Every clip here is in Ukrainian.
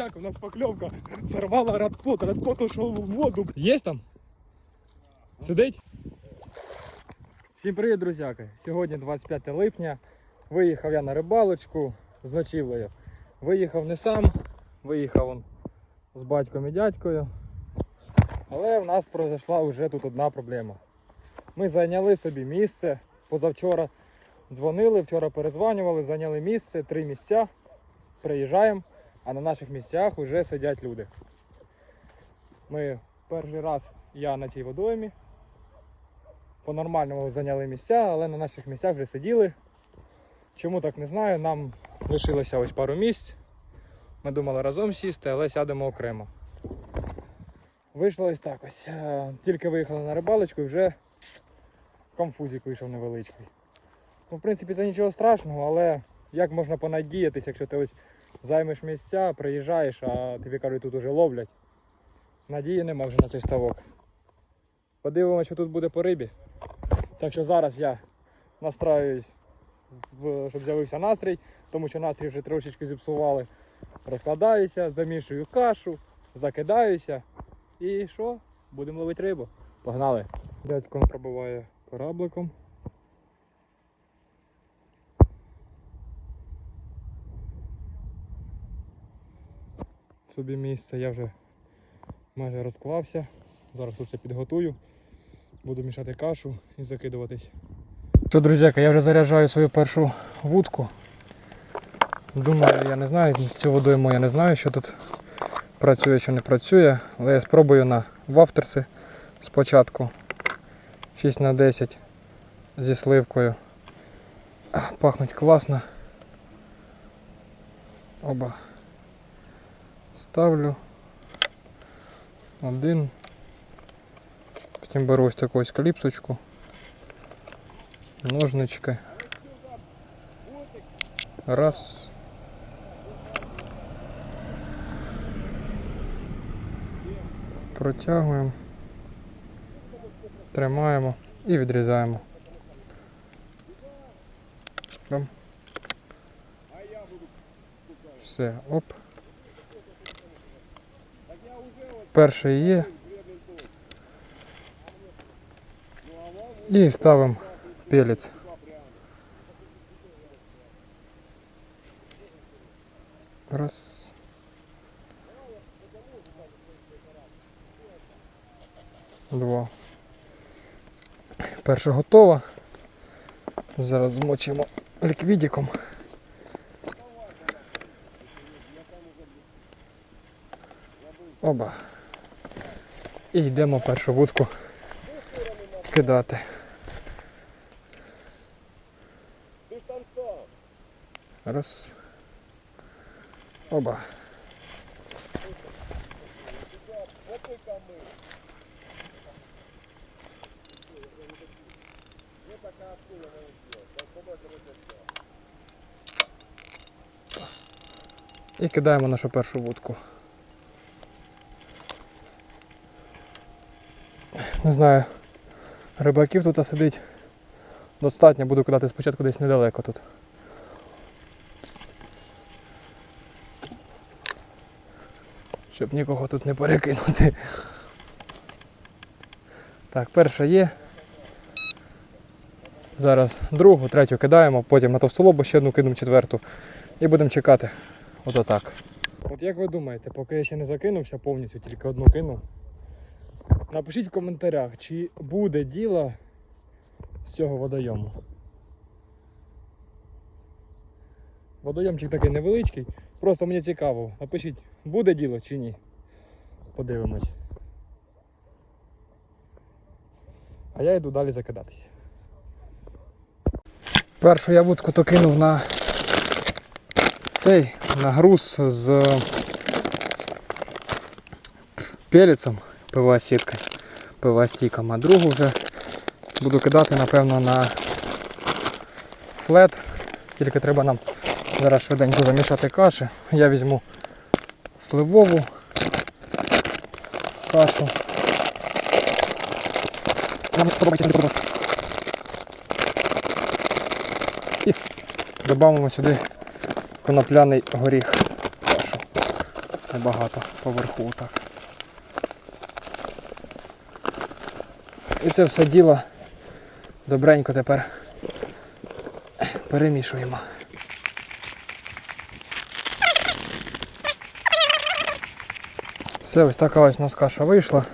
друзяка, у нас покльовка сорвала радпот, радпот ушов в воду. Є там? Сидить? Всім привіт, друзяки! Сьогодні 25 липня. Виїхав я на рибалочку з ночівлею. Виїхав не сам, виїхав он з батьком і дядькою. Але в нас пройшла вже тут одна проблема. Ми зайняли собі місце позавчора. Дзвонили, вчора перезванювали, зайняли місце, три місця. Приїжджаємо, а на наших місцях вже сидять люди. Ми перший раз я на цій водоймі. По-нормальному зайняли місця, але на наших місцях вже сиділи. Чому так не знаю, нам лишилося ось пару місць. Ми думали разом сісти, але сядемо окремо. Вийшло ось так ось. Е, Тільки виїхали на рибалочку і вже конфузик вийшов невеличкий. Ну, в принципі, це нічого страшного, але як можна понадіятися, якщо ти ось займеш місця, приїжджаєш, а тобі кажуть, тут уже ловлять. Надії нема вже на цей ставок. Подивимося, що тут буде по рибі. Так що зараз я настраюсь, щоб з'явився настрій, тому що настрій вже трошечки зіпсували. Розкладаюся, замішую кашу, закидаюся. І що? Будемо ловити рибу. Погнали. Дядько пробиває корабликом. Собі місце я вже майже розклався. Зараз все підготую. Буду мішати кашу і закидуватись. Що, друзяка, я вже заряджаю свою першу вудку. Думаю, я не знаю, цю водойму я не знаю, що тут працює, що не працює, але я спробую на вафтерси спочатку. 6 на 10 зі сливкою. Пахнуть класно. Оба. Ставлю. Один. Потім беру ось таку ось кліпсочку. Ножнички. Раз. Протягуємо. Тримаємо і відрізаємо. Все, оп. Перший є. І ставимо пелець. Раз. Два. Перша готова. Зараз змочимо ліквідиком. Оба. І йдемо першу вудку кидати. Раз. Оба. І кидаємо нашу першу вудку. Не знаю, рибаків тут сидить достатньо, буду кидати спочатку десь недалеко тут. Щоб нікого тут не перекинути. Так, перша є. Зараз другу, третю кидаємо, потім на товстолобу ще одну кинемо четверту. І будемо чекати. Ото так. От як ви думаєте, поки я ще не закинувся повністю, тільки одну кинув. Напишіть в коментарях, чи буде діло з цього водойому. Водойомчик такий невеличкий, просто мені цікаво. Напишіть, буде діло чи ні. Подивимось. А я йду далі закидатись. Першу я вудку то кинув на цей на груз з пелецем ПВА сітка, ПВА стіком, а другу вже буду кидати, напевно, на флет. Тільки треба нам зараз швиденько замішати каші. Я візьму сливову кашу. І додамо сюди конопляний горіх кашу. небагато поверху так. І це все діло добренько тепер перемішуємо. Все, ось така ось у нас каша вийшла.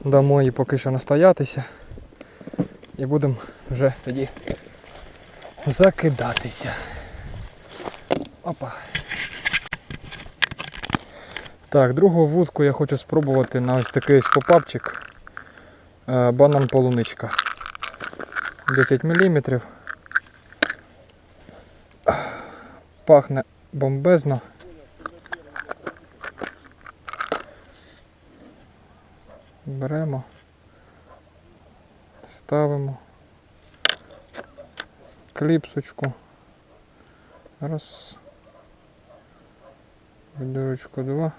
Дамо її поки що настоятися. І будемо вже тоді закидатися. Опа. Так, другу вудку я хочу спробувати на ось такий попапчик. Е, Банан полуничка. 10 мм. Пахне бомбезно. Беремо, ставимо кліпсочку. Раз. Дурочку два.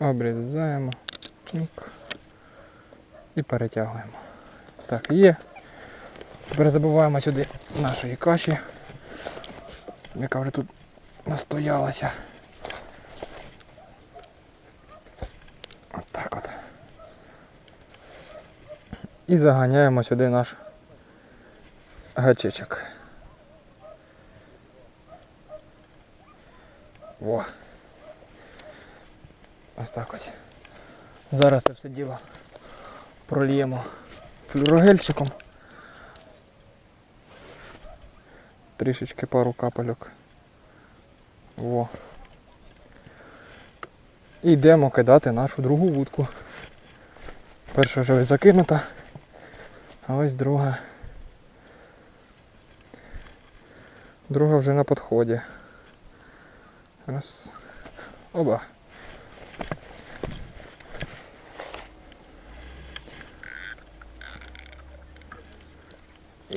Обрізаємо. Чик. І перетягуємо. Так, є. Тепер забуваємо сюди нашої каші, яка вже тут настоялася. От так от. І заганяємо сюди наш гачечок. О. Ось так ось. Зараз це все діло прольємо флюрогельчиком. Трішечки пару капельок. Во. І йдемо кидати нашу другу вудку. Перша вже ось закинута, а ось друга. Друга вже на підході. Раз. Оба.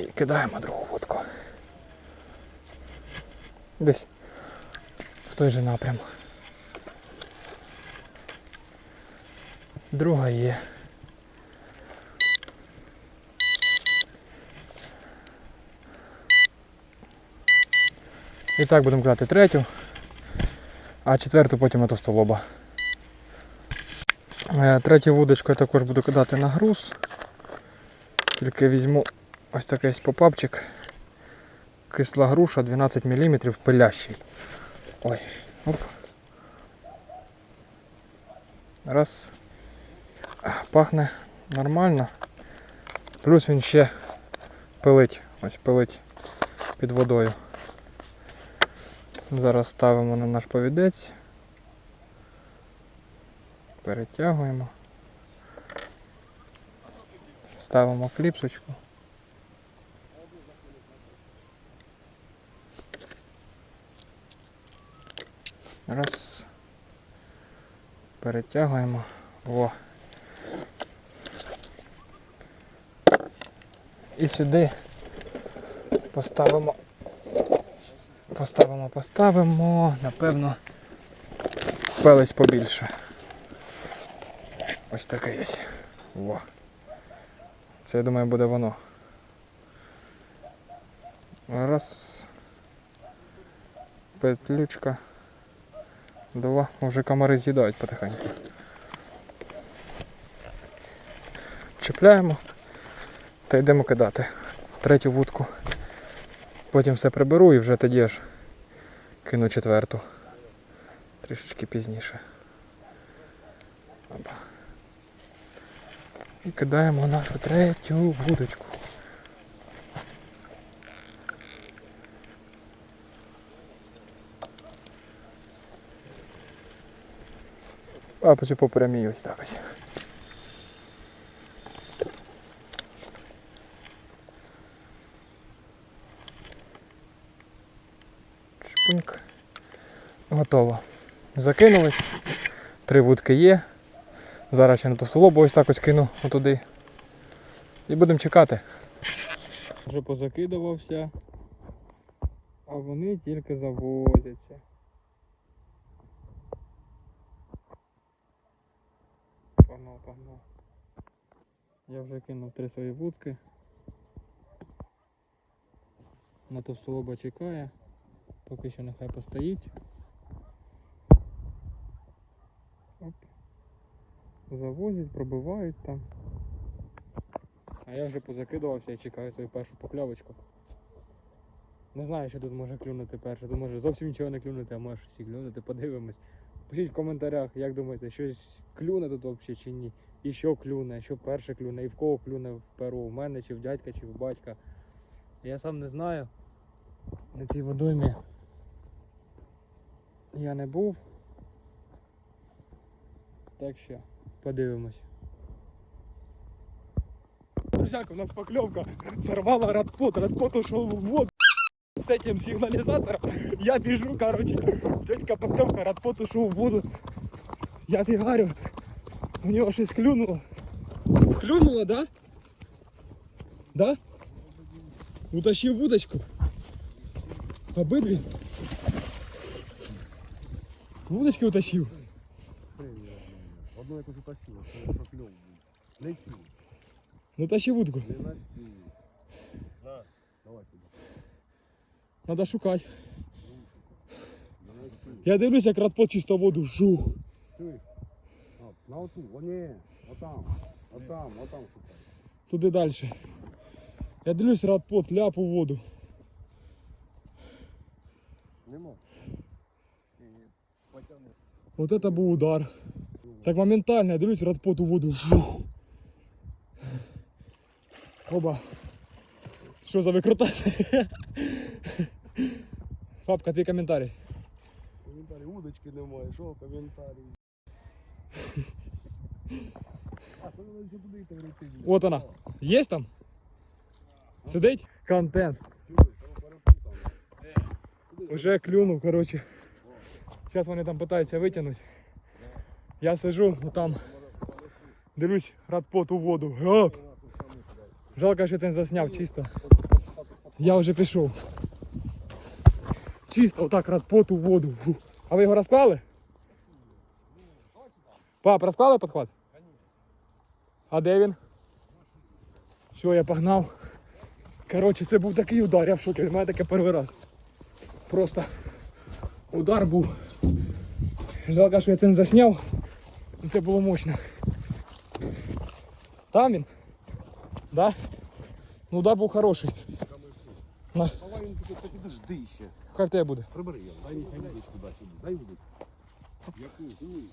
І кидаємо другу вудку. Десь в той же напрям. Друга є. І так будемо кидати третю, а четверту потім на товстолоба. Е, Третю вудочку я також буду кидати на груз. Тільки візьму ось такий попапчик. Кисла груша 12 мм пилящий. Ой. Оп. Раз. Пахне нормально. Плюс він ще пилить. Ось пилить під водою. Зараз ставимо на наш повідець. Перетягуємо. Ставимо кліпсочку. Раз. Перетягуємо. О. І сюди поставимо. Поставимо, поставимо, напевно, пелець побільше. Ось такий ось. Во. Це я думаю буде воно. Раз. Петлючка. Два. Вже комари з'їдають потихеньку. Чіпляємо та йдемо кидати. Третю вудку. Потім все приберу і вже тоді аж кину четверту. Трішечки пізніше. І кидаємо нашу третю вудочку. А потім по прямій ось так ось. Шпуньк. Готово. Закинули. Три вудки є. Зараз ще на ту село, бо ось так ось кину отуди. І будемо чекати. Вже позакидувався, а вони тільки завозяться. Погнав, погнав. Я вже кинув три свої вудки. На товстолоба чекає. Поки що нехай постоїть. Оп. Завозять, пробивають там. А я вже позакидувався і чекаю свою першу покльовочку. Не знаю, що тут може клюнути перше. Тут може зовсім нічого не клюнути, а може щось і клюнути, подивимось. Пишіть в коментарях, як думаєте, щось клюне тут взагалі чи ні. І що клюне, що перше клюне, і в кого клюне в перу, в мене, чи в дядька, чи в батька. Я сам не знаю. На цій водоймі я не був. Так що подивимось. Друзяка, у нас поклевка сорвала радпот. Радпот ушел в воду с этим сигнализатором. Я бежу, короче. Дядька поклевка, радпот ушел в воду. Я фигарю. У него щось клюнуло. Клюнуло, да? Да? Утащив вудочку. Обидві. Вудочки утащив. Одну якусь утащила, що що кльов був. Не цю, Ну тащи вудку. не на давай сюди. Надо шукати. Я дивлюсь, як радпот чисто воду. Жух. На оту, о ні, отам, отам, отам шукай. Туди далі. Я дивлюсь, радпот, ляп у воду. Нема. Вот это був удар. Так моментально, я дивлюсь, радпот у воду. Жух. Оба. Що за викрутати? Папка, твій коментарій. Коментарі, удочки немає, що коментарі? А, це треба ще туди йти врити. От вона. Є там? Сидить? Контент. Чуєш, треба перепутав. Туди. Уже клюнув, короче. Зараз вони там питаються витягнути. Я сижу, там дивлюсь, радпот у воду. Оп! Жалко, що ти засняв чисто. Я вже пішов. Чисто, отак радпот у воду. А ви його розклали? Пап, розклали підхват? А де він? Все, я погнав. Коротше, це був такий удар, я в шокі. Від мене таке перший раз. Просто удар був. Жалко, що я це не засняв. Це було мощно. Там він? Да? Ну удар був хороший. Давай він тут підожди ще. хай в тебе буде. Прибери його. Дай мені удочку дай сюди. Дай удочку. Яку? Хуй.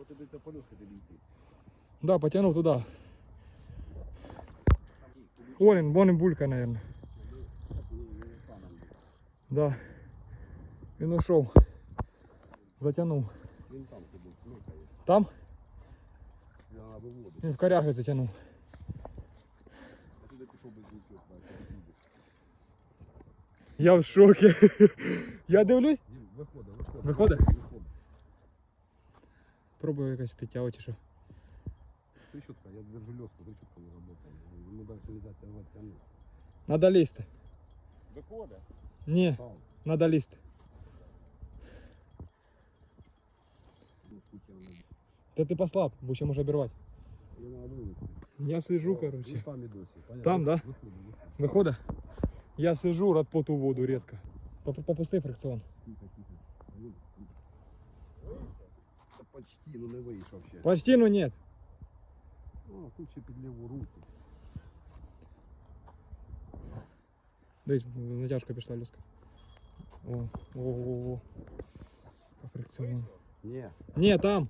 От тобі ця полюшка тобі йти. Да, потянув туди. Вон він, вон він булька, наверное. Да. Він ушов. Затягнув. Він там тобі смикає. Там? Я виводить. Він в коряги затягнув. Я в шокі. Я дивлюсь. Дім, виходить, виходить. Виходить? Виходить. Пробую якось підтягувати чи що. Трещотка, я держу лёску, трещотка не работает. Ему дальше нельзя тягать, тянуть. Надо лізти. Виходить? Ні, Там. надо лізти. Лёску тягнуть. Та ти послаб, бо ще може обірвати. Я на вулиці. Я сижу, Ну, короче. там і досі. понятно? Там, да? Виходить, виходить. Виходить? Я сижу, рад поту в воду різко. Поп- Попусти фрикціон. Тихо, тихо. Вон, тихо. Та почти, ну не вийшов ще. Почти, ну нет. О, тут ще під ліву руку. Дивись, натяжка пішла люска. О, о, о, о. По фрикціону. Ні, Ні, там.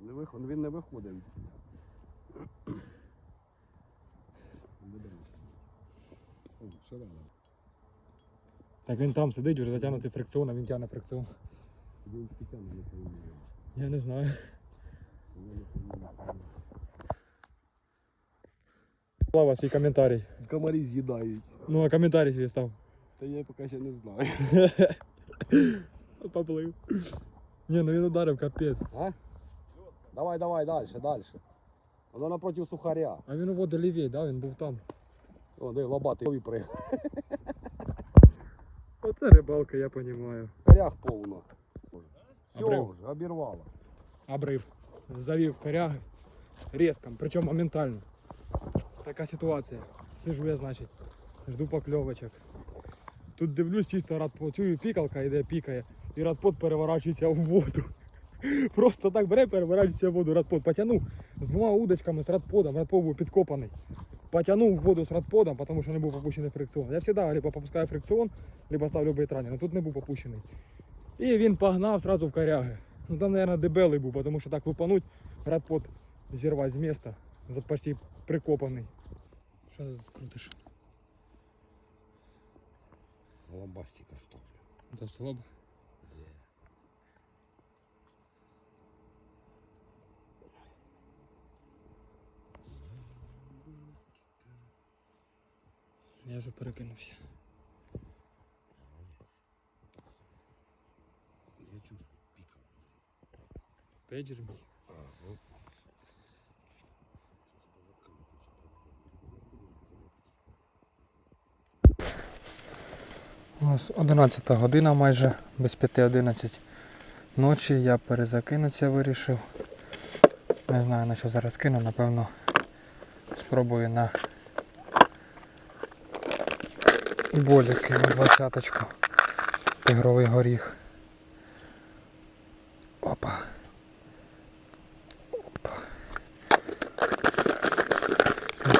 не виход, він не виходить. Так він там сидить, вже затягнутий фрикціон, а він тягне фрикціон. Тоді він підтягне, не повинен. Я не знаю. Воно не повинно. Слава свій коментарій. Комарі з'їдають. Ну, а коментарій свій став. Та я поки ще не знаю. Поплив. Ні, ну він ударив капець. А? Давай, давай, дальше, дальше. Воно напротив сухаря. А він у воду лівій, да? Він був там. О, де лобатий прыг. Оце рибалка, я розумію. Корях повно. Все, Обрив. вже, обірвало. Обрив. Завів коряги різко, причому моментально. Така ситуація. Сижу я, значить, жду покльовочок. Тут дивлюсь, чисто радпод, чую, пікалка йде, пікає, і радпод переворачується в воду. Просто так бере, переворачується в воду, радпод. Потягнув з двома удочками з радподом, радпод був підкопаний. Потягнув в воду з радподом, тому що не був попущений фрикціон. Я завжди либо попускаю фрикціон, либо ставлю бейтрання, але тут не був попущений. І він погнав сразу в коряги. Ну там, мабуть, дебелий був, тому що так лупануть, радпод зірвати з міста, почти прикопаний. Що ти тут крутиш? Лобастика ставлю. Це слабо. Я вже перекинувся. Я чувствую пикал. Пейджер мій. А, ну. У нас 11 година майже, без 5-11 ночі. Я перезакинутися вирішив. Не знаю на що зараз кину, напевно спробую на болі кину двадцяточку. Тигровий горіх. Опа. Опа.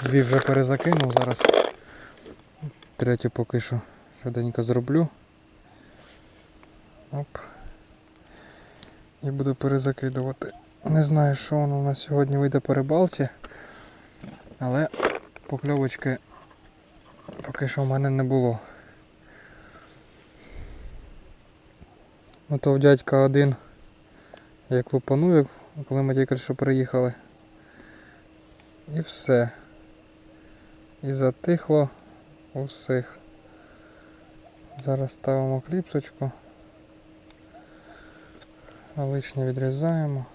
Дві вже перезакинув зараз. Третю поки що швиденько зроблю. Оп. І буду перезакидувати. Не знаю, що воно у нас сьогодні вийде по рибалці, але покльовочки поки що в мене не було. В дядька один як лупанув, коли ми тільки що приїхали. І все. І затихло у всіх. Зараз ставимо кліпсочку. А лишнє відрізаємо.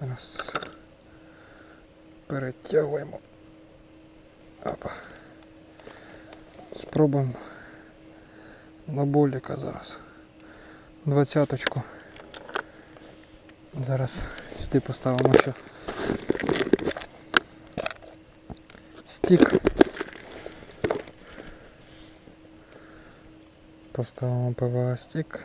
Раз. Перетягуємо. Опа. Спробуємо на боліка зараз. Двадцяточку. Зараз сюди поставимо ще стік. Поставимо ПВА стік.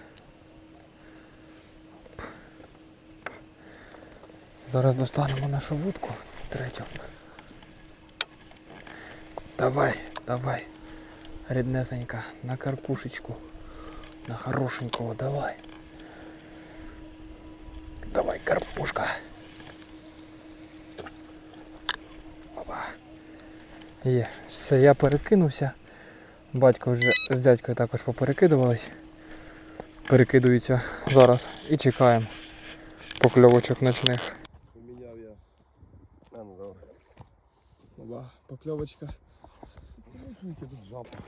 Зараз достанемо нашу вудку третю. Давай, давай. Ріднесенька, на карпушечку. На хорошенького, давай. Давай, карпушка. Опа. Є, все, я перекинувся. Батько вже з дядькою також поперекидувались. Перекидуються зараз і чекаємо покльовочок ночних. покльовочка. Слухайте, тут жабка.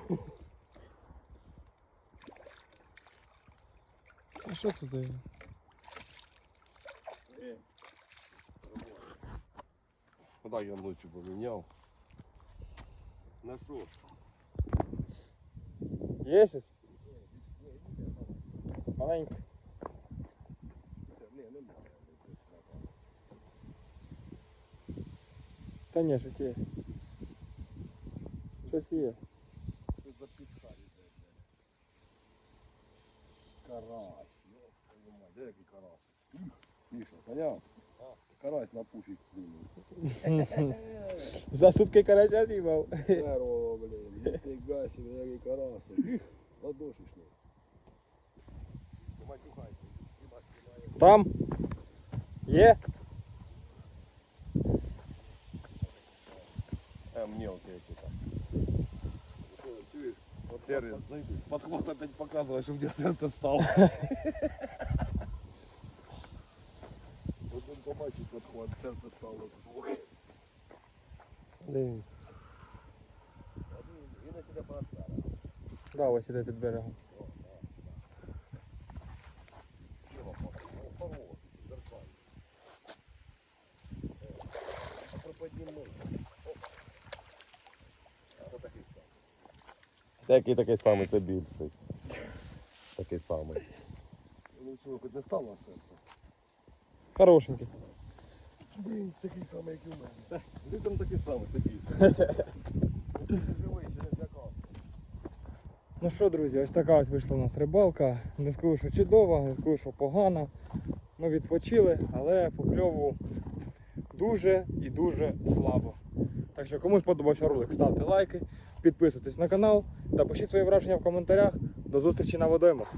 А що це таке? Куда я ночью поміняв? На що? Є щось? Маленьке. Не, немає. Та ні, щось є. Щось є. Що за підхарі, блядь? Карась. ёб твою мать, Де який карась? Міша, поняв? Карась на пуфік клюнув. За сутки карася піймав. Здорово, блін. Ніфіга себе, який карасик. Ладошечний. Матюхайся. Їбать, знімає. Там? Є? Э, мелкие какие-то. Чуешь? Вот сервис, подхват опять показывает, что у меня сердце стало. Вот он побачит подхват, сердце стало. Блін. И на тебя бросара. Да, ось іде під берегом. Який такий самий, це більший. Такий самий. Ну чого, хоч не стало серце? Хорошенький. Блін, такий самий, як і у мене. Ти там такий самий, такий. Живий, не злякався. Ну що, друзі, ось така ось вийшла у нас рибалка. Не скажу, що чудова, не скажу, що погана. Ми відпочили, але по кльову дуже і дуже слабо. Так що кому сподобався ролик, ставте лайки, підписуйтесь на канал та пишіть свої враження в коментарях. До зустрічі на водоймах.